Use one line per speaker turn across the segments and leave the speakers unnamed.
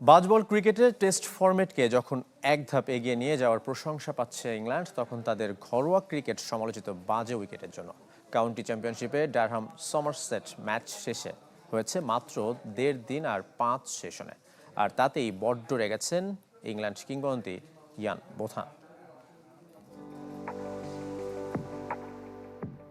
Bazball ক্রিকেটে test ফরম্যাটকে যখন এক ধাপ এগিয়ে নিয়ে যাওয়ার প্রশংসা পাচ্ছে ইংল্যান্ড, তখন তাদের ঘরোয়া ক্রিকেট সমালোচিত বাজে উইকেটের জন্য। কাউন্টি চ্যাম্পিয়নশিপে ডারহাম সমারসেট ম্যাচ শেষে হয়েছে মাত্র দেড় দিন আর পাঁচ সেশনে। আর তাতেই বড্ড রেগেছেন ইংল্যান্ড কিংবদন্তি ইয়ান বোথান।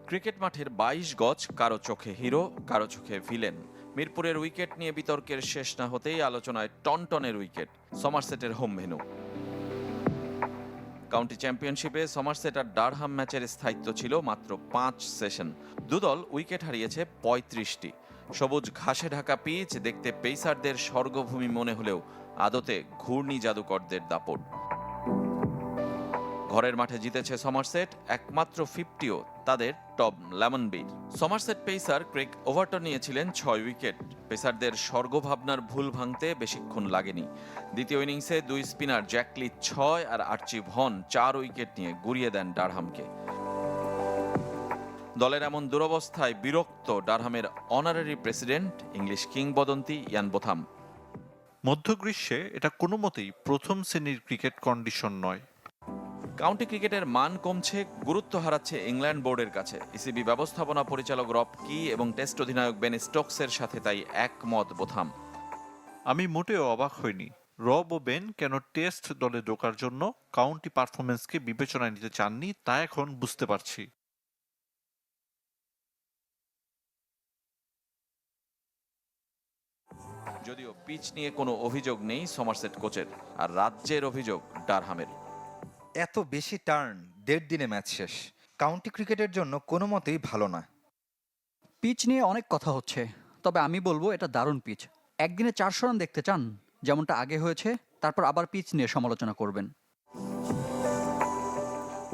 ক্রিকেট মাঠের বাইশ গজ, কারও চোখে হিরো, কারও চোখে ভিলেন। মিরপুরের উইকেট নিয়ে বিতর্কের শেষ না হতেই আলোচনায় টনটনের উইকেট সমারসেটের হোম ভেনু কাউন্টি চ্যাম্পিয়নশিপে সমারসেট আর ডারহাম ম্যাচের স্থায়িত্ব ছিল মাত্র পাঁচ সেশন। দুদল উইকেট হারিয়েছে পঁয়ত্রিশটি। সবুজ ঘাসে ঢাকা পিচ, দেখতে পেসারদের স্বর্গভূমি মনে হলেও আদতে ঘূর্ণি জাদুকরদের দাপট। ঘরের মাঠে জিতেছে সমারসেট একমাত্র ফিফটিও তাদের Tom Lammonby Somerset pacer Craig Overton নিয়েছিলেন ছয় উইকেট। পেসারদের স্বর্গভাবনার ভুল ভাঙতে বেশিক্ষণ লাগেনি। দ্বিতীয় ইনিংসে দুই স্পিনার জ্যাকলি ছয় আর আর্চি ভন চার উইকেট নিয়ে গুড়িয়ে দেন ডারহামকে। দলের এমন দুরবস্থায় বিরক্ত ডারহামের অনারারি প্রেসিডেন্ট ইংলিশ কিংবদন্তি ইয়ান বোথাম।
মধ্য গ্রীষ্মে এটা কোনো মতেই প্রথম শ্রেণির ক্রিকেট কন্ডিশন নয়।
কাউন্টি ক্রিকেটের মান কমছে গুরুত্ব হারাচ্ছে ইংল্যান্ড বোর্ডের কাছে। ইসিবি ব্যবস্থাপনা পরিচালক রব কি এবং টেস্ট অধিনায়ক বেন স্টোকসের সাথে তাই একমত বোথাম।
আমি মোটেও অবাক হইনি। রব ও বেন কেন টেস্ট দলে ঢোকার জন্য কাউন্টি পারফরমেন্সকে বিবেচনায় নিতে চাননি তা এখন বুঝতে পারছি।
যদিও পিচ নিয়ে কোনো অভিযোগ নেই সমারসেট কোচের আর রাজ্যের অভিযোগ ডারহামের।
এত বেশি টার্ন দেড় দিনে ম্যাচ শেষ। কাউন্টি ক্রিকেটের জন্য কোনো মতেই ভালো না।
পিচ নিয়ে অনেক কথা হচ্ছে তবে আমি বলব এটা দারুণ পিচ। একদিনে চারশো রান দেখতে চান যেমনটা আগে হয়েছে তারপর আবার পিচ নিয়ে সমালোচনা করবেন।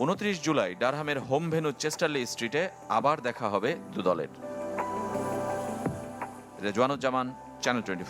উনত্রিশ জুলাই ডারহামের হোম ভেন্যু চেস্টারলি স্ট্রিটে আবার দেখা হবে দু দলের রেজওয়ানুজ্জামান চ্যানেল টোয়েন্টি